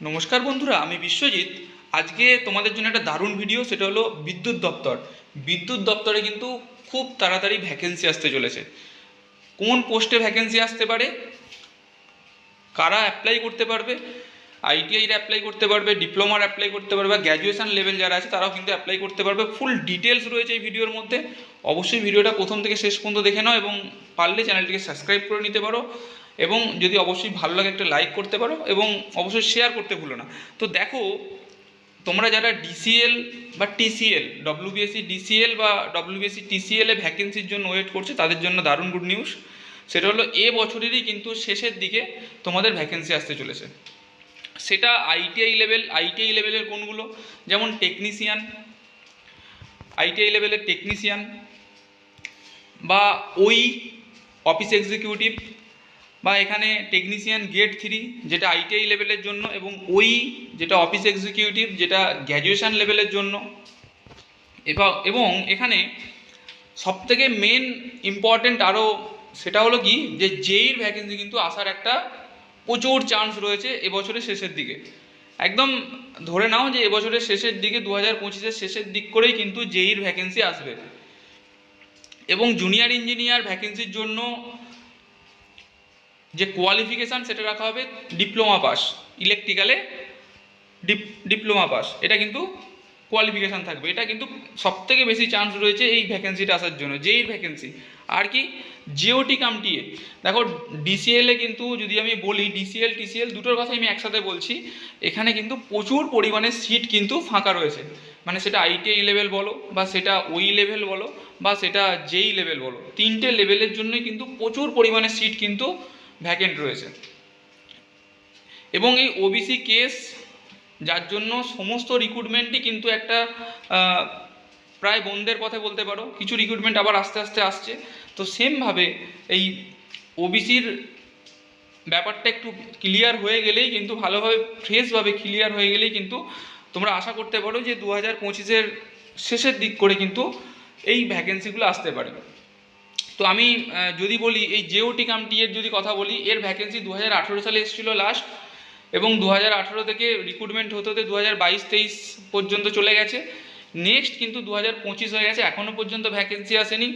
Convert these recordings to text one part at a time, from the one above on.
নমস্কার বন্ধুরা, আমি বিশ্বজিৎ। আজকে তোমাদের জন্য একটা দারুণ ভিডিও সেটা হলো বিদ্যুৎ দপ্তর। বিদ্যুৎ দপ্তরে কিন্তু খুব তাড়াতাড়ি ভ্যাকেন্সি আসতে চলেছে। কোন পোস্টে ভ্যাকেন্সি আসতে পারে? কারা অ্যাপ্লাই করতে পারবে? আইটিআইরা অ্যাপ্লাই করতে পারবে ডিপ্লোমার অ্যাপ্লাই করতে পারবে, বা গ্র্যাজুয়েশন লেভেল যারা আছে, তারাও কিন্তু অ্যাপ্লাই করতে পারবে। ফুল ডিটেলস রয়েছে এই ভিডিওর মধ্যে। অবশ্যই ভিডিওটা প্রথম থেকে শেষ পর্যন্ত দেখে নাও এবং পারলে চ্যানেলটিকে সাবস্ক্রাইব করে নিতে পারো। এবং যদি অবশ্যই ভালো লাগে একটা লাইক করতে পারো এবং অবশ্যই শেয়ার করতে ভুলো না। তো দেখো, তোমরা যারা ডিসিএল বা টিসিএল ডব্লিউবিএসসি ডিসিএল বা ডব্লিউবিএসসি টিসিএল ভ্যাকেন্সির জন্য ওয়েট করছে, তাদের জন্য দারুণ গুড নিউজ সেটা হলো, এ বছরেরই কিন্তু শেষের দিকে তোমাদের ভ্যাকেন্সি আসতে চলেছে। সেটা আইটিআই লেভেল আইটিআই লেভেলের কোনগুলো? যেমন টেকনিশিয়ান আইটিআই লেভেলের টেকনিশিয়ান বা ওই অফিস এক্সিকিউটিভ বা এখানে টেকনিশিয়ান গেট থ্রি যেটা আইটিআই লেভেলের জন্য এবং ওই যেটা অফিস এক্সিকিউটিভ যেটা গ্র্যাজুয়েশন লেভেলের জন্য। এবং এখানে সবথেকে মেন ইম্পর্টেন্ট আরও সেটা হলো কি, যে জেইর ভ্যাকেন্সি কিন্তু আসার একটা প্রচুর চান্স রয়েছে এবছরের শেষের দিকে। একদম ধরে নাও যে এবছরের শেষের দিকে দু হাজার পঁচিশের শেষের দিক করেই কিন্তু জেইর ভ্যাকেন্সি আসবে। এবং জুনিয়র ইঞ্জিনিয়ার ভ্যাকেন্সির জন্য যে কোয়ালিফিকেশান সেটা রাখা হবে ডিপ্লোমা পাস ইলেকট্রিক্যালে ডিপ্লোমা পাস এটা কিন্তু কোয়ালিফিকেশান থাকবে। এটা কিন্তু সবথেকে বেশি চান্স রয়েছে এই ভ্যাকেন্সিটা আসার জন্য, যেই ভ্যাকেন্সি আর কি জিওটি কাম টিএ দেখো ডিসিএলে কিন্তু যদি আমি বলি ডিসিএল টিসিএল দুটোর কথাই আমি একসাথে বলছি, এখানে কিন্তু প্রচুর পরিমাণে সিট কিন্তু ফাঁকা রয়েছে। মানে সেটা আইটিআই লেভেল বলো, বা সেটা ওই লেভেল বলো, বা সেটা যেই লেভেল বলো, তিনটে লেভেলের জন্যই কিন্তু প্রচুর পরিমাণে সিট কিন্তু ভ্যাকেন্ট রয়েছে। এবং এই ওবিসি কেস যার জন্য সমস্ত রিক্রুটমেন্টই কিন্তু একটা প্রায় বন্ধের পথে বলতে পারো। কিছু রিক্রুটমেন্ট আবার আস্তে আস্তে আসছে। তো সেমভাবে এই ওবিসির ব্যাপারটা একটু ক্লিয়ার হয়ে গেলেই কিন্তু ভালোভাবে ফ্রেশভাবে ক্লিয়ার হয়ে গেলেই কিন্তু তোমরা আশা করতে পারো যে দু হাজার পঁচিশের শেষের দিক করে কিন্তু এই ভ্যাকেন্সিগুলো আসতে পারে তো আমি যদি বলি, এই জেওটি কামটি এর যদি কথা বলি, এর ভ্যাকেন্সি দু হাজার আঠেরো সালে এসেছিল লাস্ট এবং দু হাজার আঠেরো থেকে রিক্রুটমেন্ট হতে হতে দু হাজার পর্যন্ত চলে গেছে। নেক্সট কিন্তু দু হাজার পঁচিশ হয়ে গেছে এখনও পর্যন্ত ভ্যাকেন্সি আসেনি।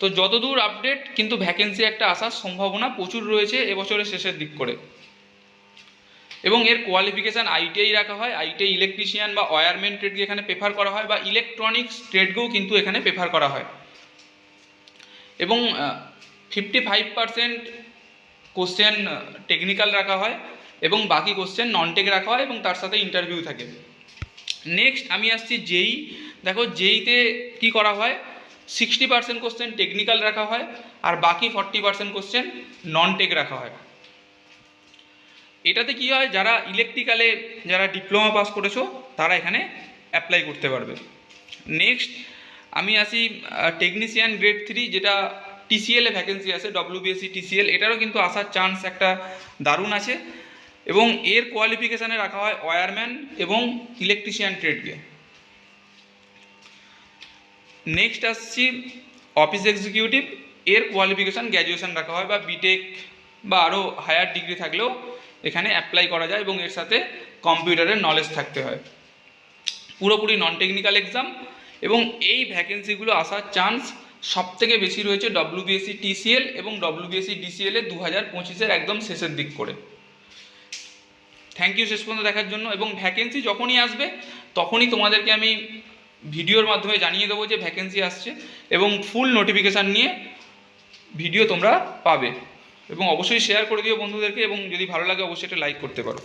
তো যতদূর আপডেট কিন্তু ভ্যাকেন্সি একটা আসার সম্ভাবনা প্রচুর রয়েছে এবছরের শেষের দিক করে। এবং এর কোয়ালিফিকেশান আইটিআই রাখা হয় আইটিআই ইলেকট্রিশিয়ান বা ওয়্যারম্যান ট্রেডকে এখানে প্রেফার করা হয় বা ইলেকট্রনিক্স ট্রেডকেও কিন্তু এখানে প্রেফার করা হয়। এবং fifty five percent question technical রাখা হয় এবং বাকি কোশ্চেন নন টেক রাখা হয় এবং তার সাথে ইন্টারভিউ থাকে। নেক্সট আমি আসছি যেই দেখো যেইতে কি করা হয়? সিক্সটি পার্সেন্ট কোশ্চেন টেকনিক্যাল রাখা হয় আর বাকি forty percent question non tech রাখা হয়। এটাতে কি হয়? যারা ইলেকট্রিক্যালে যারা ডিপ্লোমা পাস করেছ, তারা এখানে অ্যাপ্লাই করতে পারবে। নেক্সট আমি আসি টেকনিশিয়ান গ্রেড থ্রি যেটা টিসিএল ভ্যাকেন্সি আছে ডব্লিউবিএসসি টিসিএল এটারও কিন্তু আসার চান্স একটা দারুণ আছে। এবং এর কোয়ালিফিকেশানে রাখা হয় ওয়্যারম্যান এবং ইলেকট্রিশিয়ান ট্রেডকে নেক্সট আসছি অফিস এক্সিকিউটিভ এর কোয়ালিফিকেশান গ্র্যাজুয়েশন রাখা হয় বা বিটেক বা আরও হায়ার ডিগ্রি থাকলেও এখানে অ্যাপ্লাই করা যায় এবং এর সাথে কম্পিউটারের নলেজ থাকতে হয়। পুরোপুরি নন টেকনিক্যাল এক্সাম এবং এই ভ্যাকেন্সিগুলো আসার চান্স সব থেকে বেশি রয়েছে ডব্লিউবিএসসি টিসিএল এবং ডব্লিউবিএসসি ডিসিএল এ দু হাজার পঁচিশের একদম শেষের দিক করে। থ্যাংক ইউ শেষ পর্যন্ত দেখার জন্য। এবং ভ্যাকেন্সি যখনই আসবে, তখনই তোমাদেরকে আমি ভিডিওর মাধ্যমে জানিয়ে দেবো যে ভ্যাকেন্সি আসছে এবং ফুল নোটিফিকেশান নিয়ে ভিডিও তোমরা পাবে। এবং অবশ্যই শেয়ার করে দিও বন্ধুদেরকে এবং যদি ভালো লাগে অবশ্যই একটা লাইক করতে পারো।